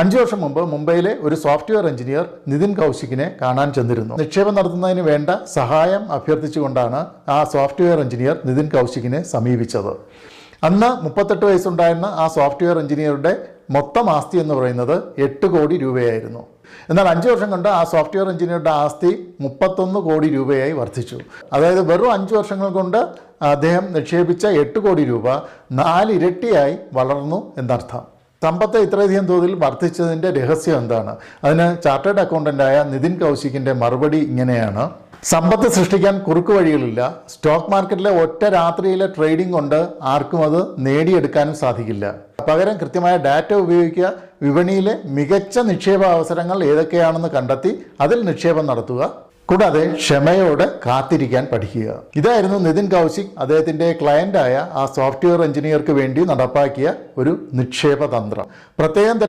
അഞ്ചു വർഷം മുമ്പ് മുംബൈയിലെ ഒരു സോഫ്റ്റ്വെയർ എഞ്ചിനീയർ നിതിൻ കൗശികിനെ കാണാൻ ചെന്നിരുന്നു. നിക്ഷേപം നടത്തുന്നതിന് വേണ്ട സഹായം അഭ്യർത്ഥിച്ചുകൊണ്ടാണ് ആ സോഫ്റ്റ്വെയർ എഞ്ചിനീയർ നിതിൻ കൗശികിനെ സമീപിച്ചത്. അന്ന് മുപ്പത്തെട്ട് വയസ്സുണ്ടായിരുന്ന ആ സോഫ്റ്റ്വെയർ എഞ്ചിനീയറുടെ മൊത്തം ആസ്തി എന്ന് പറയുന്നത് എട്ട് കോടി രൂപയായിരുന്നു. എന്നാൽ അഞ്ച് വർഷം കൊണ്ട് ആ സോഫ്റ്റ്വെയർ എഞ്ചിനീയറുടെ ആസ്തി മുപ്പത്തൊന്ന് കോടി രൂപയായി വർദ്ധിച്ചു. അതായത് വെറും അഞ്ച് വർഷങ്ങൾ കൊണ്ട് അദ്ദേഹം നിക്ഷേപിച്ച എട്ട് കോടി രൂപ നാലിരട്ടിയായി വളർന്നു എന്നർത്ഥം. സമ്പത്ത് ഇത്രയധികം തോതിൽ വർദ്ധിച്ചതിന്റെ രഹസ്യം എന്താണ്? അതിന് ചാർട്ടേഡ് അക്കൗണ്ടന്റായ നിതിൻ കൗശികിന്റെ മറുപടി ഇങ്ങനെയാണ്. സമ്പത്ത് സൃഷ്ടിക്കാൻ കുറുക്ക് വഴികളില്ല. സ്റ്റോക്ക് മാർക്കറ്റിലെ ഒറ്റ രാത്രിയിലെ ട്രേഡിംഗ് കൊണ്ട് ആർക്കും അത് നേടിയെടുക്കാനും സാധിക്കില്ല. പകരം കൃത്യമായ ഡാറ്റ ഉപയോഗിക്കുക വിപണിയിലെ മികച്ച നിക്ഷേപ അവസരങ്ങൾ ഏതൊക്കെയാണെന്ന് കണ്ടെത്തി അതിൽ നിക്ഷേപം നടത്തുക. കൂടാതെ ക്ഷമയോടെ കാത്തിരിക്കാൻ പഠിക്കുക. ഇതായിരുന്നു നിതിൻ കൗശിക് അദ്ദേഹത്തിന്റെ ക്ലയന്റായ ആ സോഫ്റ്റ്വെയർ എഞ്ചിനീയർക്ക് വേണ്ടി നടപ്പാക്കിയ ഒരു നിക്ഷേപ തന്ത്രം പ്രത്യേകം